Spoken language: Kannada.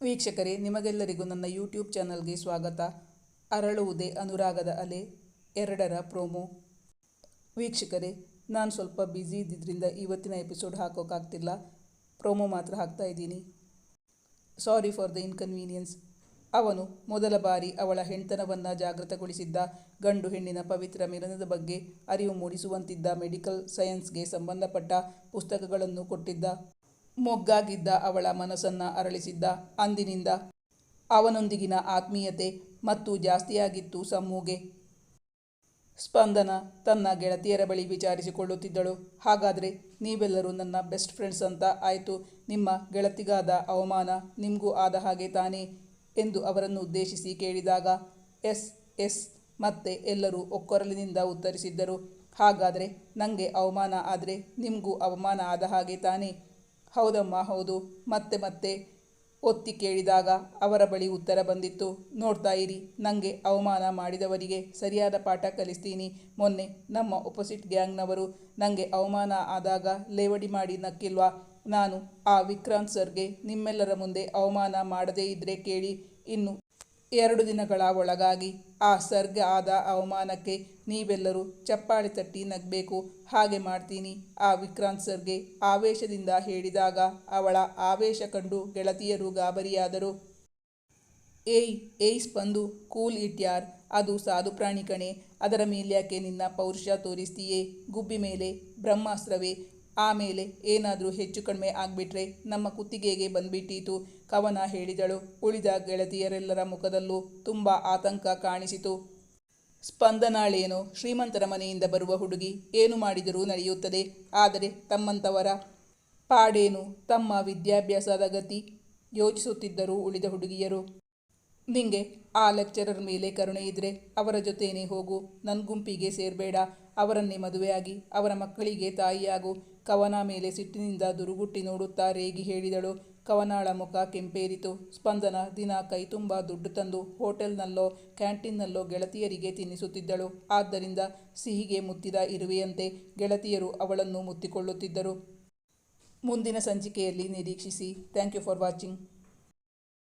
ವೀಕ್ಷಕರೇ, ನಿಮಗೆಲ್ಲರಿಗೂ ನನ್ನ ಯೂಟ್ಯೂಬ್ ಚಾನಲ್ಗೆ ಸ್ವಾಗತ. ಅರಳುವುದೇ ಅನುರಾಗದ ಅಲೆ, ಎರಡರ ಪ್ರೋಮೋ. ವೀಕ್ಷಕರೇ, ನಾನು ಸ್ವಲ್ಪ ಬ್ಯುಸಿ ಇದ್ದಿದ್ದರಿಂದ ಇವತ್ತಿನ ಎಪಿಸೋಡ್ ಹಾಕೋಕ್ಕಾಗ್ತಿಲ್ಲ ಪ್ರೋಮೋ ಮಾತ್ರ ಹಾಕ್ತಾ ಇದ್ದೀನಿ. Sorry for the inconvenience. ಅವನು ಮೊದಲ ಬಾರಿ ಅವಳ ಹೆಣ್ತನವನ್ನು ಜಾಗೃತಗೊಳಿಸಿದ್ದ ಗಂಡು ಹೆಣ್ಣಿನ ಪವಿತ್ರ ಮಿಲನದ ಬಗ್ಗೆ ಅರಿವು ಮೂಡಿಸುವಂತಿದ್ದ ಮೆಡಿಕಲ್ ಸೈನ್ಸ್ಗೆ ಸಂಬಂಧಪಟ್ಟ ಪುಸ್ತಕಗಳನ್ನು ಕೊಟ್ಟಿದ್ದ. ಮೊಗ್ಗಾಗಿದ್ದ ಅವಳ ಮನಸ್ಸನ್ನು ಅರಳಿಸಿದ್ದ ಅಂದಿನಿಂದ ಅವನೊಂದಿಗಿನ ಆತ್ಮೀಯತೆ ಮತ್ತು ಜಾಸ್ತಿಯಾಗಿತ್ತು ಸಮ್ಮುಗೆ ಸ್ಪಂದನ ತನ್ನ ಗೆಳತಿಯರ ಬಳಿ ವಿಚಾರಿಸಿಕೊಳ್ಳುತ್ತಿದ್ದಳು. ಹಾಗಾದರೆ ನೀವೆಲ್ಲರೂ ನನ್ನ ಬೆಸ್ಟ್ ಫ್ರೆಂಡ್ಸ್ ಅಂತ ಆಯಿತು. ನಿಮ್ಮ ಗೆಳತಿಗಾದ ಅವಮಾನ ನಿಮಗೂ ಆದ ಹಾಗೆ ತಾನೇ ಎಂದು ಅವರನ್ನು ಉದ್ದೇಶಿಸಿ ಕೇಳಿದಾಗ ಎಸ್ ಎಸ್ ಮತ್ತೆ ಎಲ್ಲರೂ ಒಕ್ಕೊರಲಿನಿಂದ ಉತ್ತರಿಸಿದ್ದರು. ಹಾಗಾದರೆ ನನಗೆ ಅವಮಾನ ಆದರೆ ನಿಮಗೂ ಅವಮಾನ ಆದ ಹಾಗೆ ತಾನೇ ಹೌದಮ್ಮ, ಹೌದು. ಮತ್ತೆ ಮತ್ತೆ ಒತ್ತಿ ಕೇಳಿದಾಗ ಅವರ ಬಳಿ ಉತ್ತರ ಬಂದಿತ್ತು. ನೋಡ್ತಾ ಇರಿ ನನಗೆ ಅವಮಾನ ಮಾಡಿದವರಿಗೆ ಸರಿಯಾದ ಪಾಠ ಕಲಿಸ್ತೀನಿ. ಮೊನ್ನೆ ನಮ್ಮ ಒಪೋಸಿಟ್ ಗ್ಯಾಂಗ್ನವರು ನನಗೆ ಅವಮಾನ ಆದಾಗ ಲೇವಡಿ ಮಾಡಿ ನಕ್ಕಿಲ್ವಾ? ನಾನು ಆ ವಿಕ್ರಾಂತ್ ಸರ್ಗೆ ನಿಮ್ಮೆಲ್ಲರ ಮುಂದೆ ಅವಮಾನ ಮಾಡದೇ ಇದ್ದರೆ ಕೇಳಿ, ಇನ್ನು ಎರಡು ದಿನಗಳ ಒಳಗಾಗಿ ಆ ಸರ್ಗ ಆದ ಅವಮಾನಕ್ಕೆ ನೀವೆಲ್ಲರೂ ಚಪ್ಪಾಳೆ ತಟ್ಟಿ ನಗಬೇಕು. ಹಾಗೆ ಮಾಡ್ತೀನಿ. ಆ ವಿಕ್ರಾಂತ್ ಸರ್ಗೆ ಆವೇಶದಿಂದ ಹೇಳಿದಾಗ ಅವಳ ಆವೇಶ ಕಂಡು ಗೆಳತಿಯರು ಗಾಬರಿಯಾದರು. ಏಯ್ ಏಯ್ ಸ್ಪಂದು, ಕೂಲ್ ಇಟ್ ಯಾರ್. ಅದು ಸಾಧು ಪ್ರಾಣಿ ಕಣೆ. ಅದರ ಮೇಲ್ಯಾಕೆ ನಿನ್ನ ಪೌರುಷ ತೋರಿಸ್ತೀಯೇ? ಗುಬ್ಬಿ ಮೇಲೆ ಬ್ರಹ್ಮಾಸ್ತ್ರವೇ. ಆಮೇಲೆ ಏನಾದರೂ ಹೆಚ್ಚು ಕಡಿಮೆ ಆಗಿಬಿಟ್ರೆ ನಮ್ಮ ಕುತ್ತಿಗೆಗೆ ಬಂದ್ಬಿಟ್ಟೀತು. ಕವನ ಹೇಳಿದಳು. ಉಳಿದ ಗೆಳತಿಯರೆಲ್ಲರ ಮುಖದಲ್ಲೂ ತುಂಬ ಆತಂಕ ಕಾಣಿಸಿತು. ಸ್ಪಂದನಾಳೇನು ಶ್ರೀಮಂತರ ಮನೆಯಿಂದ ಬರುವ ಹುಡುಗಿ ಏನು ಮಾಡಿದರೂ ನಡೆಯುತ್ತದೆ. ಆದರೆ ತಮ್ಮಂಥವರ ಪಾಡೇನು ತಮ್ಮ ವಿದ್ಯಾಭ್ಯಾಸದ ಗತಿ ಯೋಚಿಸುತ್ತಿದ್ದರು ಉಳಿದ ಹುಡುಗಿಯರು. ನಿಂಗೆ ಆ ಲೆಕ್ಚರರ್ ಮೇಲೆ ಕರುಣೆ ಇದ್ದರೆ ಅವರ ಜೊತೆನೇ ಹೋಗು. ನನ್ನ ಗುಂಪಿಗೆ ಸೇರಬೇಡ. ಅವರನ್ನೇ ಮದುವೆಯಾಗಿ ಅವರ ಮಕ್ಕಳಿಗೆ ತಾಯಿಯಾಗು. ಕವನ ಮೇಲೆ ಸಿಟ್ಟಿನಿಂದ ದುರುಗುಟ್ಟಿ ನೋಡುತ್ತಾ ರೇಗಿ ಹೇಳಿದಳು. ಕವನಾಳ ಮುಖ ಕೆಂಪೇರಿತು. ಸ್ಪಂದನ ದಿನ ಕೈ ತುಂಬ ದುಡ್ಡು ತಂದು ಹೋಟೆಲ್ನಲ್ಲೋ, ಕ್ಯಾಂಟೀನ್ನಲ್ಲೋ ಗೆಳತಿಯರಿಗೆ ತಿನ್ನಿಸುತ್ತಿದ್ದಳು. ಆದ್ದರಿಂದ ಸಿಹಿಗೆ ಮುತ್ತಿದ ಇರುವೆಯಂತೆ ಗೆಳತಿಯರು ಅವಳನ್ನು ಮುತ್ತಿಕೊಳ್ಳುತ್ತಿದ್ದರು. ಮುಂದಿನ ಸಂಚಿಕೆಯಲ್ಲಿ ನಿರೀಕ್ಷಿಸಿ. Thank you for watching.